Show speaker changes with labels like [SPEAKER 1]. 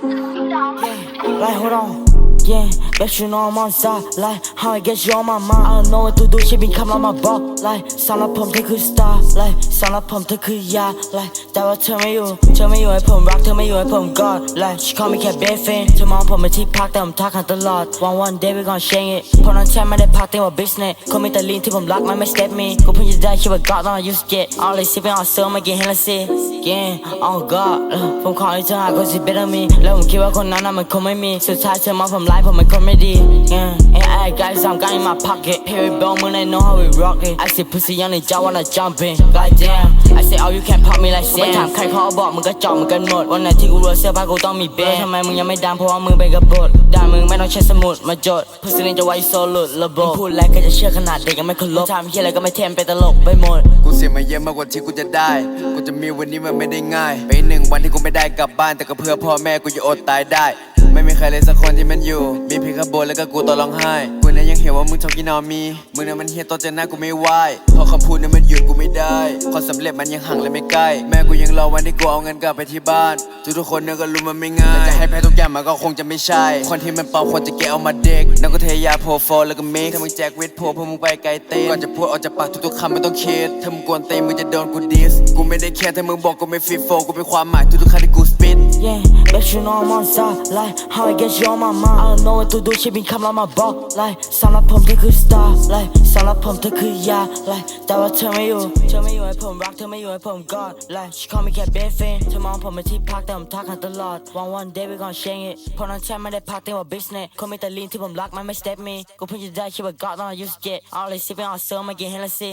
[SPEAKER 1] Like, hold on. Yeah, bet you know I'm on side. Like, how I get you on my mind. I don't know what to do, she been coming on my ball. Like, สำหรับผมเธอคือ star. Like, สำหรับผมเธอคือยา Like แต่ว่าเธอไม่อยู่ เธอไม่อยู่ให้ผมรัก เธอไม่อยู่ให้ผมกอด Like, she call me แค่ best friend เธอมองผมเป็นที่พักแต่ผมทักหาตลอด One one day we gon' shake it เพราะนั้นแค่ไม่ได้พักเต็มว่า business คนมีแต่ลีนที่ผมรักมันไม่ step me กูเพิ่งจะได้คิดว่า God ตอน I used to get All they sipping on sale มากิน Hennessy Yeah oh God เออผมขอให้เธอหาคนที่ better me แล้วผมคิดว่าคนนั้นน่ะมันคงไม่มี สุดท้ายเธอมองผมร้ายผมเป็นคนไม่ดี Yeah and I got some gun in my pocket Perry bone มึงได้ know how we rock it I see pussy young ในจอ wanna jump in God damn I say oh you can pop me like Sam ไม่ถามใครเขาบอกมึงก็จอบมึงกันหมด วันไหนที่กูรัวเสื้อผ้ากูต้องมีเบสทำไมมึงยังไม่ดังเพราะว่ามึงเป็นกบฏด่ามึงไม่ต้องใช้สมุดมาจด pussy นี่จะไว้โซลุดระบบพูดแล้วก็จะเชื่อขนาดเด็กยังไม่เคารพทำเฮียอะไรก็ไม่เทมเป็นตลกไปหมด
[SPEAKER 2] กูเสียมาเยอะมากกว่าที่กูจะได้ กูจะมีวันนี้มันไม่ได้ง่าย ไปหนึ่งวันที่กูไม่ได้กลับบ้านแต่ก็เพื่อพ่อแม่กูจะอดตายได้ ไม่มีใครเลยสักคนที่มันอยู่ มีเพียงข้างบนแล้วก็กูตอนร้องไห้ กูเนี่ยยังเห็นว่ามึงชอบกินนอมี มึงเนี่ยมันเฮียตอนเจอหน้ากูไม่ไหวเพราะคำพูดเนี่ยมันหยุดกูไม่ได้ความสำเร็จมันยังห่างและไม่ใกล้ แม่กูยังรอวันที่กูเอาเงินกลับไปที่บ้าน ทุกๆคนเนี่ยก็รู้มันไม่ง่ายแต่จะให้แพ้ทุกอย่างมันก็คงจะไม่ใช่ คนที่มันเป่าคนจะแกเอามาเด็กนั่นก็เทยาโพโฟแล้วก็เมคถ้ามึงแจกวิดโพเพวกมึงไปไกลเต้นก่อนจะพูดออกจากปากทุกๆคำไม่ต้องคิดถ้ามึงกวนเตีนมึงจะโดนกูดิสกูไม่ได้แค่ถ้ามึงบอกกูไม่ฟีโฟกูเป็นความหมายทุกๆคำที่กูสปิด
[SPEAKER 1] Yeah, bet you know I'm on side. Like, how I get you on my mind. I don't know what to do, she been coming on my ball. Like, สำหรับผมเธอคือ star. Like, สำหรับผมเธอคือยา Like แต่ว่าเธอไม่อยู่เธอไม่อยู่ให้ผมรักเธอไม่อยู่ให้ผมกอด Like, she call me แค่ best friend เธอมองผมเป็นที่พักแต่ผมทักหาตลอด One one day we gon' shake it เพราะนั้นแค่ไม่ได้พักเต็มว่า business คนมีแต่ลีนที่ผมรักมันไม่ step me กูเพิ่งจะได้คิดว่า God ตอน I used to get All they sipping on sale มากิน Hennessy